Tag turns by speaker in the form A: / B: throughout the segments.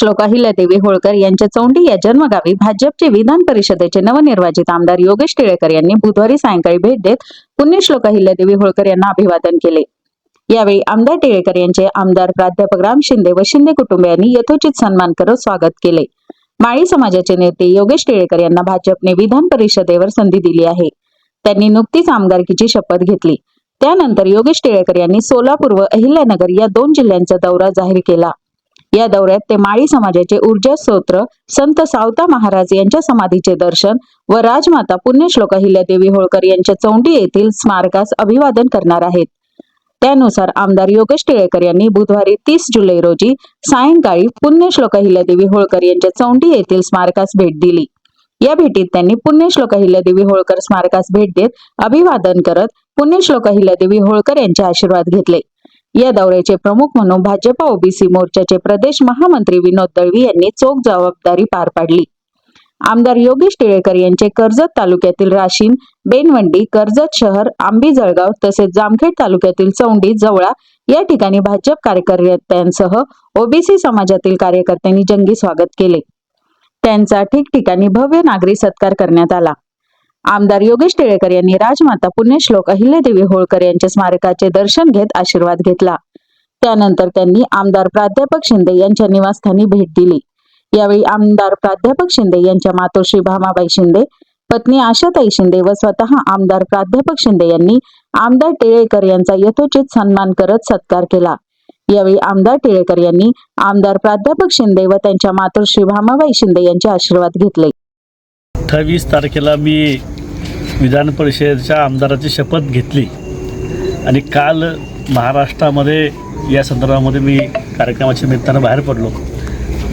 A: पुण्यश्लोका हिल्यादेवी होळकर यांच्या चौंडी या जन्मगावी भाजपचे विधान परिषदेचे नवनिर्वाचित आमदार योगेश टिळेकर यांनी बुधवारी सायंकाळी भेट देत पुण्यश्लोका हिल्यादेवी होळकर यांना अभिवादन केले. यावेळी आमदार टिळेकर यांचे आमदार प्राध्यापक राम शिंदे व शिंदे कुटुंबियांनी यथोचित सन्मान करत स्वागत केले. माळी समाजाचे नेते योगेश टिळेकर यांना भाजपने विधान परिषदेवर संधी दिली आहे. त्यांनी नुकतीच आमदारकीची शपथ घेतली. त्यानंतर योगेश टिळेकर यांनी सोलापूर व अहिल्यानगर या दोन जिल्ह्यांचा दौरा जाहीर केला. या दौऱ्यात ते माळी समाजाचे ऊर्जा स्तोत्र संत सावता महाराज यांच्या समाधीचे दर्शन व राजमाता पुण्यश्लोक हिल्यादेवी होळकर यांच्या चौंडी येथील स्मारकास अभिवादन करणार आहेत. त्यानुसार आमदार योगेश टिळेकर यांनी बुधवारी तीस जुलै रोजी सायंकाळी पुण्यश्लोक हिल्यादेवी होळकर यांच्या चौंडी येथील स्मारकास भेट दिली. या भेटीत त्यांनी पुण्यश्लोक हिल्यादेवी होळकर स्मारकास भेट देत अभिवादन करत पुण्यश्लोक हिल्यादेवी होळकर यांचे आशीर्वाद घेतले. या दौऱ्याचे प्रमुख म्हणून भाजपा ओबीसी मोर्चाचे प्रदेश महामंत्री विनोद दळवी यांनी चोख जबाबदारी पार पाडली. आमदार योगेश टिळेकर यांचे कर्जत तालुक्यातील राशीन बेनवंडी कर्जत शहर आंबी जळगाव तसेच जामखेड तालुक्यातील चौंडी जवळा या ठिकाणी भाजप कार्यकर्त्यांसह ओबीसी समाजातील कार्यकर्त्यांनी जंगी स्वागत केले. त्यांचा ठिकठिकाणी भव्य नागरी सत्कार करण्यात आला. आमदार योगेश टिळेकर यांनी राजमाता पुण्यश्लोक अहिल्यादेवी होळकर यांच्या स्मारकाचे दर्शन घेत आशीर्वाद घेतला. त्यानंतर त्यांनी आमदार प्राध्यापक शिंदे यांच्या निवासस्थानी भेट दिली. यावेळी आमदार प्राध्यापक शिंदे यांच्या मातोश्री भामाबाई शिंदे पत्नी आशाताई शिंदे व स्वतः आमदार प्राध्यापक शिंदे यांनी आमदार टिळेकर यांचा यथोचित सन्मान करत सत्कार केला. यावेळी आमदार टिळेकर यांनी आमदार प्राध्यापक शिंदे व त्यांच्या मातोश्री भामाबाई शिंदे यांचे आशीर्वाद घेतले.
B: अठ्ठावीस तारखेला मी विधान परिषदेच्या आमदाराची शपथ घेतली. आणि काल महाराष्ट्रामध्ये या संदर्भामध्ये मी कार्यक्रमाच्या निमित्तानं बाहेर पडलो.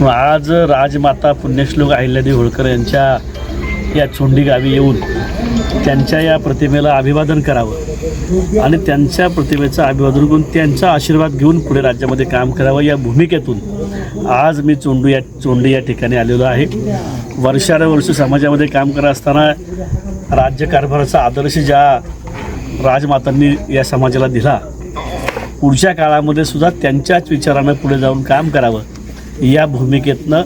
B: मग आज राजमाता पुण्यश्लोक अहिल्यादेवी होळकर यांच्या या चोंडी गावी येऊन त्यांच्या या प्रतिमेला अभिवादन करावं आणि त्यांच्या प्रतिमेचं अभिवादन करून त्यांचा आशीर्वाद घेऊन पुढे राज्यामध्ये काम करावं या भूमिकेतून आज मी चोंडू या चोंडी या ठिकाणी आलेलो आहे. वर्षानुवर्ष समाजामध्ये काम करत असताना राज्यकारभाराचा आदर्श ज्या राजमातांनी या समाजाला दिला पुढच्या काळामध्ये सुद्धा त्यांच्याच विचारानं पुढे जाऊन काम करावं या भूमिकेतनं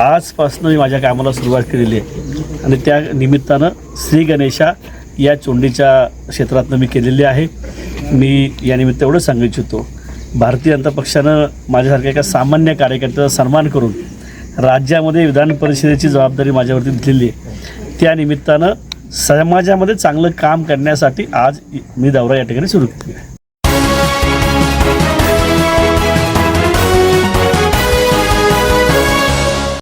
B: आजपासून मी माझ्या कामाला सुरुवात केलेली आहे. आणि त्या निमित्तानं श्री गणेशा या चोंडीच्या क्षेत्रातनं मी केलेली आहे. मी या निमित्त एवढं सांगू इच्छितो भारतीय जनता पक्षानं माझ्यासारख्या एका सामान्य कार्यकर्त्याचा सन्मान करून राज्यामध्ये विधान परिषदेची जबाबदारी माझ्यावरती दिलेली आहे. त्यानिमित्तानं समाजामध्ये चांगलं काम करण्यासाठी आज मी दौरा या ठिकाणी सुरू केला आहे.